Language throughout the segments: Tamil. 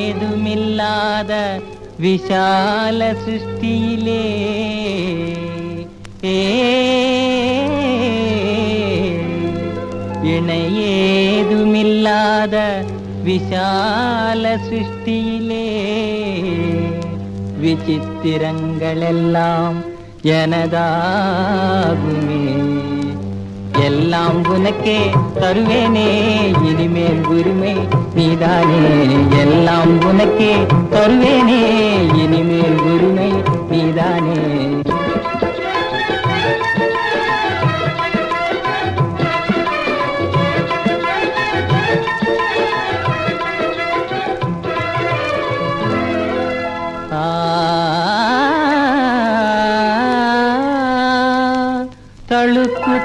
இணையேதுமில்லாத விஷால சிருஷ்டியிலே ஏ இணையேதுமில்லாத விஷால சிருஷ்டியிலே விசித்திரங்களெல்லாம் எனதாகுமே. எல்லாம் உனக்கே தருவேனே இனிமேல் உரிமை நீதானே. எல்லாம் உனக்கே தருவேனே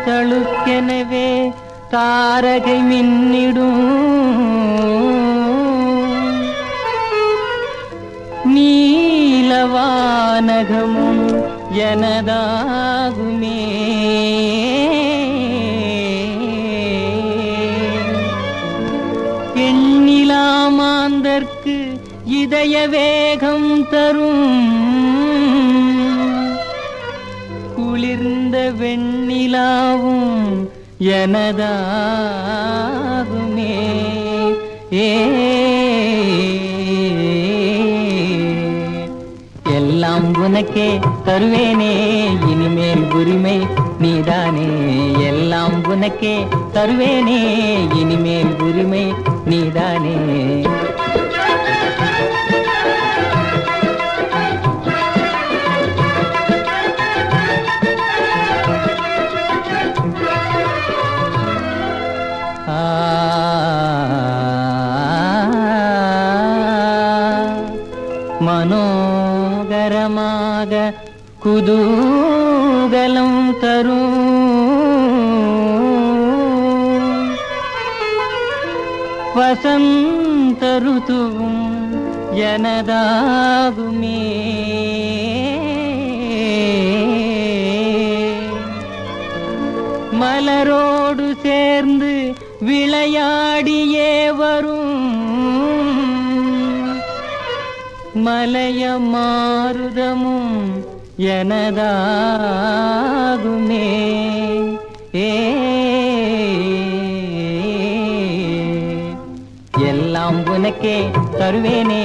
தழுக்கு தழுக்கெனவே தாரகை மின்னிடும். நீலவானகமும் எனதாகுமே. எண்ணிலாமாந்தற்கு இதய வேகம் தரும். வெண்ணிலாவும் எனதாகுமே. ஏ. எல்லாம் உனக்கே தருவேனே இனிமேல் உரிமை நீதானே. எல்லாம் உனக்கே தருவேனே இனிமேல் உரிமை நீதானே. மனோகரமாக குதூகலம் தரும் வசந்த ருதுவும் எனதாகுமே. மலரோடு சேர்ந்து விளையாடியே வரும். மலைய மாறுதமும் எனதாகுமே. ஏ. எல்லாம் உனக்கே தருவேனே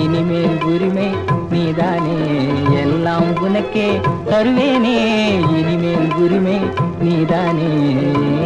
இனிமேல் உரிமை நீதானே. எல்லாம் உனக்கே தருவேனே இனிமேல் உரிமை நீதானே.